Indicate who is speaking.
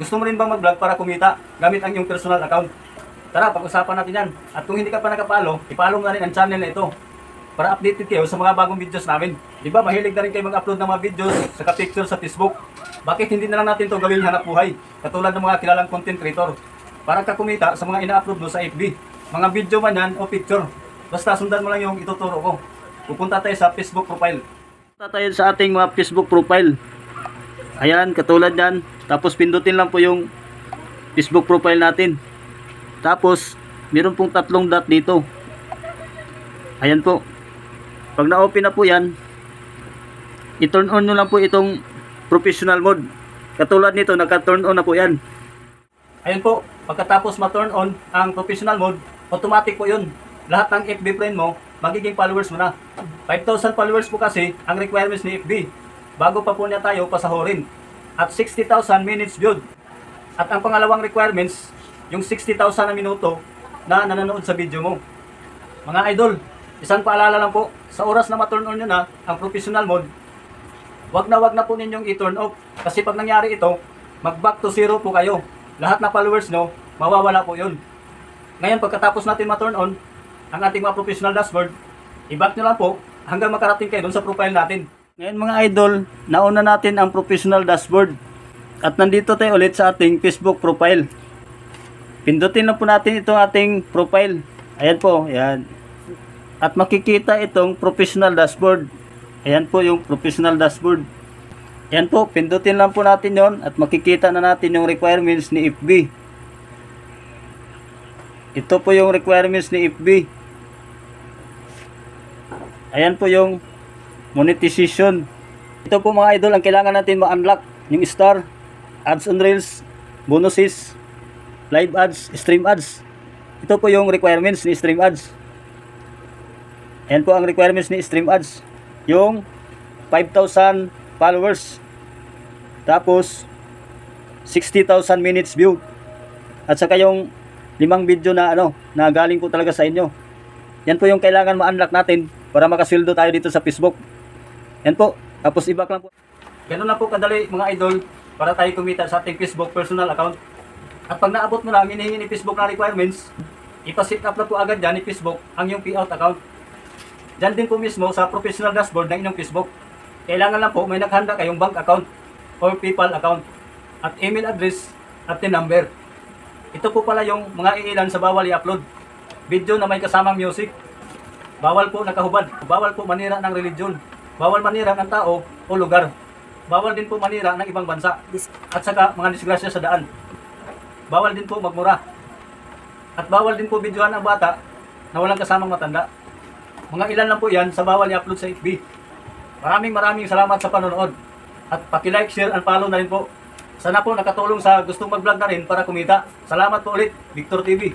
Speaker 1: Gusto mo rin bang mag-vlog para kumita gamit ang iyong personal account? Tara, pag-usapan natin yan. At kung hindi ka pa nakapalo, ipalo mo na rin ang channel na ito para updated kayo sa mga bagong videos namin. Di ba, mahilig na rin kayo mag-upload ng mga videos sa picture sa Facebook. Bakit hindi na lang natin ito gawing hanap buhay? Katulad ng mga kilalang content creator. Para ka kumita sa mga ina-upload mo sa FB. Mga video man yan o picture. Basta sundan mo lang yung ituturo ko. Pupunta tayo sa Facebook profile. Pupunta tayo sa ating mga Facebook profile. Ayan, katulad yan. Tapos pindutin lang po yung Facebook profile natin. Tapos, meron pong tatlong dot dito. Ayan po. Pag na-open na po yan, i-turn on nyo lang po itong professional mode. Katulad nito, naka-turn on na po yan. Ayan po, pagkatapos ma-turn on ang professional mode, automatic po yun. Lahat ng FB friend mo, magiging followers mo na. 5,000 followers po kasi ang requirements ni FB. Bago pa po niya tayo pasahorin. At 60,000 minutes viewed. At ang pangalawang requirements, yung 60,000 na minuto na nanonood sa video mo. Mga idol, isang paalala lang po, sa oras na ma-turn on nyo na ang professional mode, wag na wag na po ninyong i-turn off. Kasi pag nangyari ito, mag-back to zero po kayo. Lahat na followers nyo, mawawala po yun. Ngayon, pagkatapos natin ma-turn on ang ating mga professional dashboard, i-back nyo lang po hanggang makarating kayo dun sa profile natin. Ngayon mga idol, nauna natin ang professional dashboard. At nandito tayo ulit sa ating Facebook profile. Pindutin lang po natin itong ating profile. Ayan po, ayan. At makikita itong professional dashboard. Ayan po yung professional dashboard. Ayan po, pindutin lang po natin yon at makikita na natin yung requirements ni FB. Ito po yung requirements ni FB. Ayan po yung monetization. Ito po mga idol, ang kailangan natin ma-unlock yung star, ads on reels, bonuses, live ads, stream ads. Ito po yung requirements ni stream ads. Ayan po ang requirements ni stream ads. Yung 5,000 followers. Tapos 60,000 minutes view. At saka yung limang video na ano, na galing po talaga sa inyo. Yan po yung kailangan ma-unlock natin para makasweldo tayo dito sa Facebook. Yan po. Tapos i-back lang po. Ganun lang po kadali mga idol para tayo kumita sa ating Facebook personal account. At pag naabot mo na ang hinihingi ni Facebook na requirements, ipasit up na po agad dyan ni Facebook ang yung payout account. Dyan din po mismo sa professional dashboard ng inyong Facebook. Kailangan lang po may naghanda kayong bank account or PayPal account at email address at tin number. Ito po pala yung mga iilan sa bawal i-upload. Video na may kasamang music. Bawal po nakahubad. Bawal po manira ng religion. Bawal manira ng tao o lugar. Bawal din po manira ng ibang bansa. At saka mga disgrasya sa daan. Bawal din po magmura. At bawal din po videohan ang bata na walang kasamang matanda. Mga ilan lang po yan sa bawal i-upload sa FB. Maraming maraming salamat sa panonood. At paki-like, share, and follow na rin po. Sana po nakatulong sa gustong mag-vlog na rin para kumita. Salamat po ulit, Victor TV.